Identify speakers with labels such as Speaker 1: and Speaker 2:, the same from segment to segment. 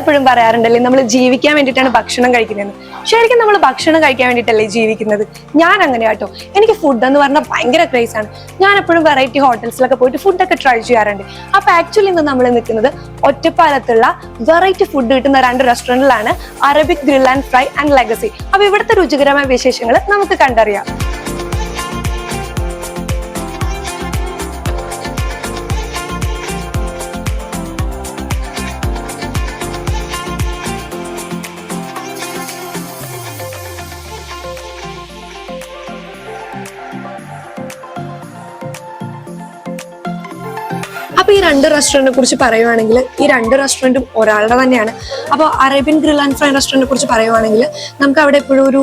Speaker 1: എപ്പോഴും പറയാറുണ്ടല്ലേ നമ്മൾ ജീവിക്കാൻ വേണ്ടിയിട്ടാണ് ഭക്ഷണം കഴിക്കുന്നത് ശരിക്കും നമ്മൾ ഭക്ഷണം കഴിക്കാൻ വേണ്ടിയിട്ടല്ലേ ജീവിക്കുന്നത്? ഞാൻ അങ്ങനെ കേട്ടോ എനിക്ക് ഫുഡ് എന്ന് പറഞ്ഞാൽ ഭയങ്കര ക്രേസ് ആണ്. ഞാൻ എപ്പോഴും വെറൈറ്റി ഹോട്ടൽസിലൊക്കെ പോയിട്ട് ഫുഡൊക്കെ ട്രൈ ചെയ്യാറുണ്ട്. അപ്പൊ ആക്ച്വലി ഇന്ന് നമ്മൾ നിൽക്കുന്നത് ഒറ്റപ്പാലത്തുള്ള വെറൈറ്റി ഫുഡ് കിട്ടുന്ന രണ്ട് റെസ്റ്റോറന്റിലാണ് Arabic grill and fry and legacy അപ്പൊ ഇവിടുത്തെ രുചികരമായ വിശേഷങ്ങൾ നമുക്ക് കണ്ടറിയാം. അപ്പൊ ഈ രണ്ട് റെസ്റ്റോറന്റിനെ കുറിച്ച് പറയുവാണെങ്കിൽ ഈ രണ്ട് റെസ്റ്റോറന്റും ഒരാളുടെ തന്നെയാണ്. അപ്പോൾ അറേബ്യൻ ഗ്രിൽ ആൻഡ് ഫ്രൈ റെസ്റ്റോറന്റിനെ കുറിച്ച് പറയുവാണെങ്കിൽ നമുക്ക് അവിടെ എപ്പോഴും ഒരു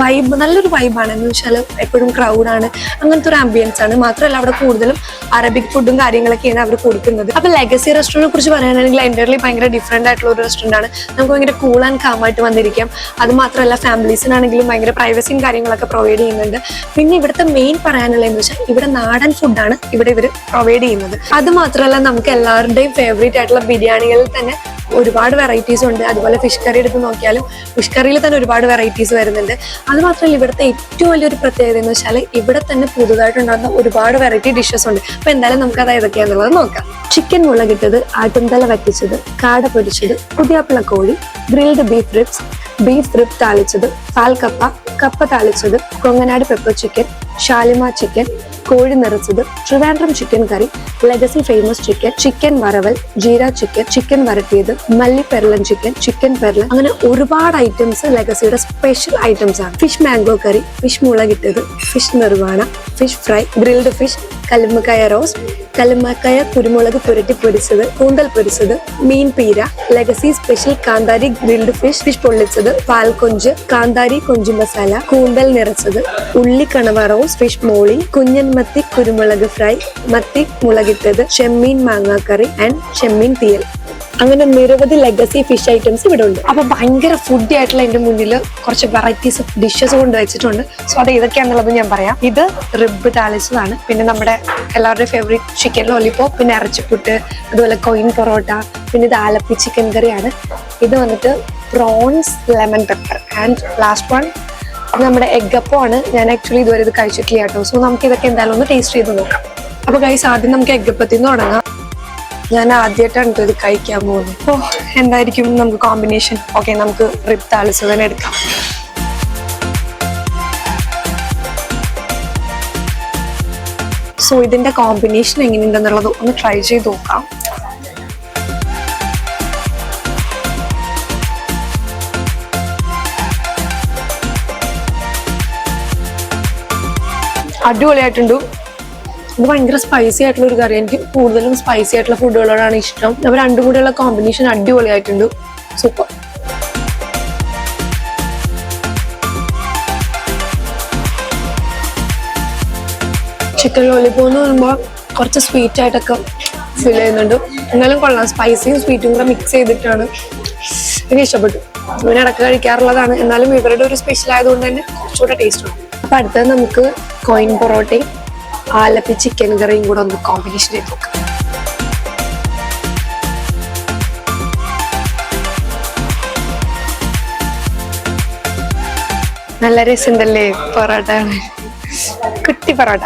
Speaker 1: വൈബ് നല്ലൊരു വൈബാണ് എന്ന് വെച്ചാൽ എപ്പോഴും ക്രൗഡാണ് അങ്ങനത്തെ ഒരു ആംബിയൻസ് ആണ്. മാത്രമല്ല അവിടെ കൂടുതലും അറബിക് ഫുഡും കാര്യങ്ങളൊക്കെയാണ് അവർ കൊടുക്കുന്നത്. അപ്പോൾ ലെഗസി റെസ്റ്റോറന്റിനെ കുറിച്ച് പറയുകയാണെങ്കിൽ എന്റർലി ഭയങ്കര ഡിഫറെന്റ് ആയിട്ടുള്ള ഒരു റെസ്റ്റോറന്റ് ആണ്. നമുക്ക് ഭയങ്കര കൂൾ ആൻഡ് കാം ആയിട്ട് വന്നിരിക്കാം. അത് മാത്രമല്ല ഫാമിലീസിനാണെങ്കിലും ഭയങ്കര പ്രൈവസിയും കാര്യങ്ങളൊക്കെ പ്രൊവൈഡ് ചെയ്യുന്നുണ്ട്. പിന്നെ ഇവിടുത്തെ മെയിൻ പറയാനുള്ളതെന്ന് വെച്ചാൽ ഇവിടെ നാടൻ ഫുഡാണ് ഇവിടെ ഇവർ പ്രൊവൈഡ് ചെയ്യുന്നത്. അത് മാത്രമല്ല നമുക്ക് എല്ലാവരുടെയും ഫേവറേറ്റ് ആയിട്ടുള്ള ബിരിയാണികളിൽ തന്നെ ഒരുപാട് വെറൈറ്റീസ് ഉണ്ട്. അതുപോലെ ഫിഷ് കറി എടുത്ത് നോക്കിയാലും ഫിഷ് കറിയിൽ തന്നെ ഒരുപാട് വെറൈറ്റീസ് വരുന്നുണ്ട്. അത് മാത്രമല്ല ഇവിടുത്തെ ഏറ്റവും വലിയൊരു പ്രത്യേകത എന്ന് വെച്ചാൽ ഇവിടെ തന്നെ പുതുതായിട്ടുണ്ടാകുന്ന ഒരുപാട് വെറൈറ്റി ഡിഷസ് ഉണ്ട്. അപ്പൊ എന്തായാലും നമുക്ക് അത് ഏതൊക്കെയാന്നുള്ളത് നോക്കാം. ചിക്കൻ മുളകിട്ടത് ആട്ടുംതല വറ്റിച്ചത് കാട പൊരിച്ചത് പുതിയാപ്പിള കോഴി grilled beef ribs beef rib താളിച്ചത് പാൽക്കപ്പ കപ്പ താളിച്ചത് കൊങ്ങനാട് പെപ്പർ ചിക്കൻ ഷാലിമ ചിക്കൻ കോഴി നിറച്ചത് Trivandrum chicken curry legacy famous chicken chicken വറവൽ jeera chicken chicken വരട്ടിയത് മല്ലി പെരലൻ ചിക്കൻ ചിക്കൻ പെരലൻ അങ്ങനെ ഒരുപാട് ഐറ്റംസ് ലെഗസിയുടെ സ്പെഷ്യൽ ഐറ്റംസ് ആണ്. ഫിഷ് മാംഗോ കറി ഫിഷ് മുളകിട്ടത് fish nirvana fish fry grilled fish കല്ലുമ്മക്കായ റോസ് കല്ലുമ്മക്കായ കുരുമുളക് പുരട്ടി പൊരിച്ചത് കൂന്തൽ പൊരിച്ചത് മീൻ പീര ലെഗസി സ്പെഷ്യൽ കാന്താരി ഗ്രിൽഡ് ഫിഷ് ഫിഷ് പൊള്ളിച്ചത് പാൽക്കൊഞ്ച് കാന്താരി കൊഞ്ചു മസാല കൂന്തൽ നിറച്ചത് ഉള്ളി കണവ റോസ് ഫിഷ് മോളി കുഞ്ഞൻ മത്തി കുരുമുളക് ഫ്രൈ മത്തി മുളകിട്ടത് ചെമ്മീൻ മാങ്ങാക്കറി ആൻഡ് ചെമ്മീൻ തീയൽ. അങ്ങനെ നിരവധി ലെഗസി ഫിഷ് ഐറ്റംസ് ഇവിടെ ഉണ്ട് അപ്പൊ ഭയങ്കര ഫുഡി ആയിട്ടുള്ള എന്റെ മുന്നിൽ കുറച്ച് വെറൈറ്റീസ് ഓഫ് ഡിഷസ് കൊണ്ട് വെച്ചിട്ടുണ്ട്. സോ അത് ഏതൊക്കെയാണെന്നുള്ളത് ഞാൻ പറയാം. ഇത് റിബ് താളിച്ചതാണ് പിന്നെ നമ്മുടെ എല്ലാവരുടെയും ഫേവറേറ്റ് ചിക്കൻ ലോലിപ്പോ പിന്നെ ഇറച്ചിപ്പുട്ട് അതുപോലെ കൊയിൻ പൊറോട്ട പിന്നെ ഇത് ആലപ്പി ചിക്കൻ കറിയാണ്. ഇത് വന്നിട്ട് prawns lemon pepper and last one നമ്മുടെ എഗ്ഗപ്പോ ആണ്. ഞാൻ ആക്ച്വലി ഇതുവരെ ഇത് കഴിച്ചിട്ടില്ല കേട്ടോ. സോ നമുക്ക് ഇതൊക്കെ എന്തായാലും ഒന്ന് ടേസ്റ്റ് ചെയ്ത് നോക്കാം. അപ്പൊ ഗൈസ് ആദ്യം നമുക്ക് എഗ്ഗപ്പത്തിൽ നിന്ന് തുടങ്ങാം. ഞാൻ ആദ്യമായിട്ടാണ് ഇത് കഴിക്കാൻ പോകുന്നത്. ഓ എന്തായിരിക്കും നമുക്ക് കോമ്പിനേഷൻ ഓക്കെ നമുക്ക് റിപ് താളിച്ച് തന്നെ എടുക്കാം. സോ ഇതിന്റെ കോമ്പിനേഷൻ എങ്ങനെയുണ്ടെന്നുള്ളത് ഒന്ന് ട്രൈ ചെയ്ത് നോക്കാം. അടിപൊളിയായിട്ടുണ്ട്. ഇത് ഭയങ്കര സ്പൈസി ആയിട്ടുള്ള ഒരു കറി. എനിക്ക് കൂടുതലും സ്പൈസി ആയിട്ടുള്ള ഫുഡുകളോടാണ് ഇഷ്ടം. അപ്പോൾ രണ്ടും കൂടെയുള്ള കോമ്പിനേഷൻ അടിപൊളിയായിട്ടുണ്ട്. സൂപ്പർ ചിക്കൻ ലോലിപ്പോ എന്ന് പറയുമ്പോൾ കുറച്ച് സ്വീറ്റ് ആയിട്ടൊക്കെ ഫീൽ ചെയ്യുന്നുണ്ട്. എന്നാലും കൊള്ളാം. സ്പൈസിയും സ്വീറ്റും കൂടെ മിക്സ് ചെയ്തിട്ടാണ് എനിക്ക് ഇഷ്ടപ്പെട്ടു അങ്ങനെ ഇടയ്ക്ക് കഴിക്കാറുള്ളതാണ്. എന്നാലും ഇവരുടെ ഒരു സ്പെഷ്യൽ ആയതുകൊണ്ട് തന്നെ കുറച്ചുകൂടെ ടേസ്റ്റ് ഉണ്ട്. അപ്പൊ അടുത്തത് നമുക്ക് കോയിൻ പൊറോട്ടയും ആലപ്പി ചിക്കൻ കറിയും കൂടെ ഒന്ന് കോമ്പിനേഷൻ ചെയ്ത് നോക്കാം. നല്ല രസമുണ്ടല്ലേ പൊറോട്ട? കുട്ടി പൊറോട്ട.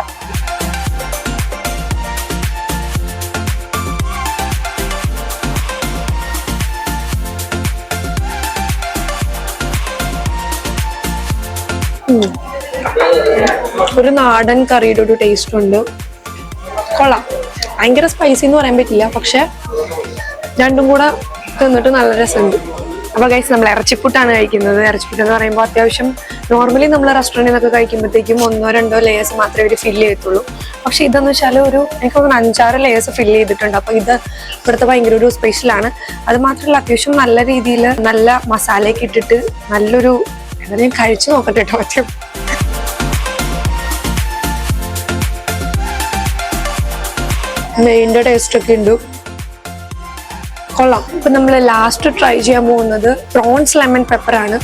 Speaker 1: ഉം. ഒരു നാടൻ കറിയുടെ ഒരു ടേസ്റ്റ് ഉണ്ട്. കൊള്ളാം. ഭയങ്കര സ്പൈസി എന്ന് പറയാൻ പറ്റില്ല പക്ഷെ രണ്ടും കൂടെ തിന്നിട്ട് നല്ല രസമുണ്ട്. അപ്പൊ ഗൈസ് നമ്മൾ ഇറച്ചിപ്പുട്ടാണ് കഴിക്കുന്നത്. ഇറച്ചിപ്പുട്ട് എന്ന് പറയുമ്പോൾ അത്യാവശ്യം നോർമലി നമ്മൾ റെസ്റ്റോറന്റിൽ നിന്നൊക്കെ കഴിക്കുമ്പോഴത്തേക്കും ഒന്നോ രണ്ടോ ലെയേഴ്സ് മാത്രമേ ഒരു ഫില്ല് ചെയ്യത്തുള്ളൂ. പക്ഷെ ഇതെന്ന് വെച്ചാൽ ഒരു എനിക്ക് തോന്നുന്നു അഞ്ചാറ് ലെയേഴ്സ് ഫില്ല് ചെയ്തിട്ടുണ്ട്. അപ്പൊ ഇത് ഇവിടുത്തെ ഭയങ്കര ഒരു സ്പെഷ്യലാണ് അത് മാത്രമല്ല അത്യാവശ്യം നല്ല രീതിയിൽ നല്ല മസാലയൊക്കെ ഇട്ടിട്ട് നല്ലൊരു എന്താ ഞാൻ കഴിച്ചു നോക്കട്ടെ കേട്ടോ പറ്റും നെയ്യിന്റെ ടേസ്റ്റ് ഒക്കെ ഉണ്ട്. കൊള്ളാം. ഇപ്പം നമ്മൾ ലാസ്റ്റ് ട്രൈ ചെയ്യാൻ പോകുന്നത് പ്രോൺസ് ലെമൺ പെപ്പറാണ്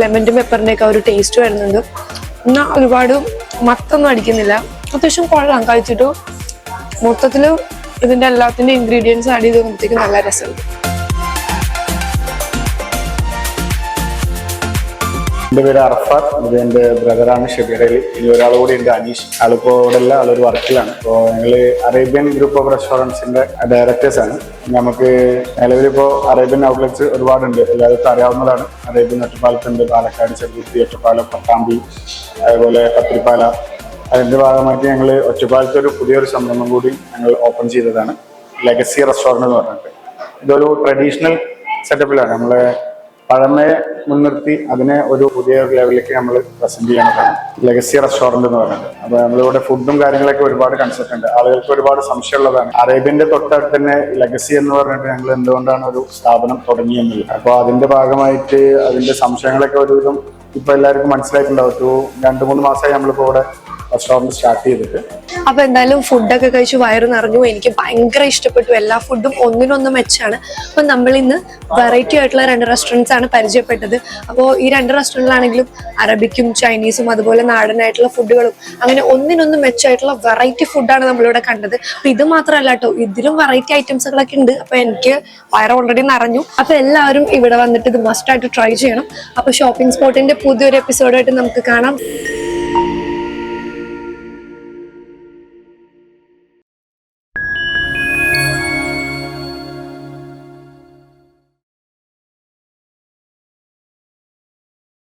Speaker 1: ലെമന്റെ പെപ്പറിന്റെയൊക്കെ ഒരു ടേസ്റ്റ് വരുന്നുണ്ട്. എന്നാൽ ഒരുപാട് മത്തൊന്നും അടിക്കുന്നില്ല. അത്യാവശ്യം കൊള്ളാം. കഴിച്ചിട്ട് മൊത്തത്തിൽ ഇതിന്റെ എല്ലാത്തിന്റെ ഇൻഗ്രീഡിയൻസ് ആഡ് ചെയ്ത് നോക്കുമ്പോഴത്തേക്ക് നല്ല രസമുണ്ട്.
Speaker 2: എന്റെ പേര് അർഫാത്ത് ഇത് എന്റെ ബ്രദറാണ് ഷബീർ അലി. ഇനി ഒരാൾ കൂടി ഉണ്ട് അനീഷ്. ആളിപ്പോൾ ഇവിടെ അല്ല ആളൊരു വർക്കിലാണ്. അപ്പോൾ ഞങ്ങൾ അറേബ്യൻ ഗ്രൂപ്പ് ഓഫ് റെസ്റ്റോറന്റ്സിന്റെ ഡയറക്ടേഴ്സ് ആണ്. നമുക്ക് നിലവിലിപ്പോൾ അറേബ്യൻ ഔട്ട്ലെറ്റ്സ് ഒരുപാടുണ്ട്. എല്ലാവർക്കും അറിയാവുന്നതാണ്. അറേബ്യൻ ഒറ്റപ്പാലത്തുണ്ട് പാലക്കാട് ചെറുകുത്തി ഒറ്റപ്പാലം പട്ടാമ്പി അതുപോലെ പത്തിരിപ്പാല. അതിന്റെ ഭാഗമായിട്ട് ഞങ്ങൾ ഒറ്റപ്പാലത്ത് ഒരു പുതിയൊരു സംരംഭം കൂടി ഞങ്ങൾ ഓപ്പൺ ചെയ്തതാണ്. ലെഗസി റെസ്റ്റോറന്റ് എന്ന് പറഞ്ഞിട്ട്. ഇതൊരു ട്രഡീഷണൽ സെറ്റപ്പിലാണ് നമ്മളെ പഴമയെ മുൻനിർത്തി അതിനെ ഒരു പുതിയ ലെവലിലേക്ക് നമ്മൾ പ്രസന്റ് ചെയ്യണതാണ് ലെഗസി റെസ്റ്റോറന്റ് എന്ന് പറയുന്നത്. അപ്പൊ നമ്മളിവിടെ ഫുഡും കാര്യങ്ങളൊക്കെ ഒരുപാട് കൺസെപ്റ്റ് ഉണ്ട്. ആളുകൾക്ക് ഒരുപാട് സംശയമുള്ളതാണ് അറേബ്യന്റെ തൊട്ടടുത്ത് തന്നെ ലെഗസി എന്ന് പറഞ്ഞിട്ട് ഞങ്ങൾ എന്തുകൊണ്ടാണ് ഒരു സ്ഥാപനം തുടങ്ങിയെന്നുള്ളത്. അപ്പോൾ അതിന്റെ ഭാഗമായിട്ട് അതിന്റെ സംശയങ്ങളൊക്കെ ഒരുവിധം ഇപ്പൊ എല്ലാവർക്കും മനസ്സിലായിട്ടുണ്ടാവും. ഒരു രണ്ട് മൂന്ന് മാസമായി നമ്മളിപ്പോ ഇവിടെ റെസ്റ്റോറന്റ് സ്റ്റാർട്ട് ചെയ്തിട്ട്.
Speaker 1: അപ്പൊ എന്തായാലും ഫുഡൊക്കെ കഴിച്ച് വയറ് നിറഞ്ഞു. എനിക്ക് ഭയങ്കര ഇഷ്ടപ്പെട്ടു. എല്ലാ ഫുഡും ഒന്നിനൊന്ന് മെച്ചാണ്. അപ്പൊ നമ്മൾ ഇന്ന് വെറൈറ്റി ആയിട്ടുള്ള രണ്ട് റെസ്റ്റോറന്റ്സ് ആണ് പരിചയപ്പെട്ടത്. അപ്പോൾ ഈ രണ്ട് റെസ്റ്റോറന്റിലാണെങ്കിലും അറബിക്കും ചൈനീസും അതുപോലെ നാടനായിട്ടുള്ള ഫുഡുകളും അങ്ങനെ ഒന്നിനൊന്ന് മെച്ചായിട്ടുള്ള വെറൈറ്റി ഫുഡാണ് നമ്മളിവിടെ കണ്ടത്. അപ്പൊ ഇത് മാത്രമല്ല കേട്ടോ ഇതിലും വെറൈറ്റി ഐറ്റംസുകളൊക്കെ ഉണ്ട്. അപ്പൊ എനിക്ക് വയറ് ഓൾറെഡി നിറഞ്ഞു. അപ്പൊ എല്ലാവരും ഇവിടെ വന്നിട്ട് ഇത് മസ്റ്റ് ആയിട്ട് ട്രൈ ചെയ്യണം. അപ്പൊ ഷോപ്പിംഗ് സ്പോട്ടിന്റെ പുതിയൊരു എപ്പിസോഡായിട്ട് നമുക്ക് കാണാം.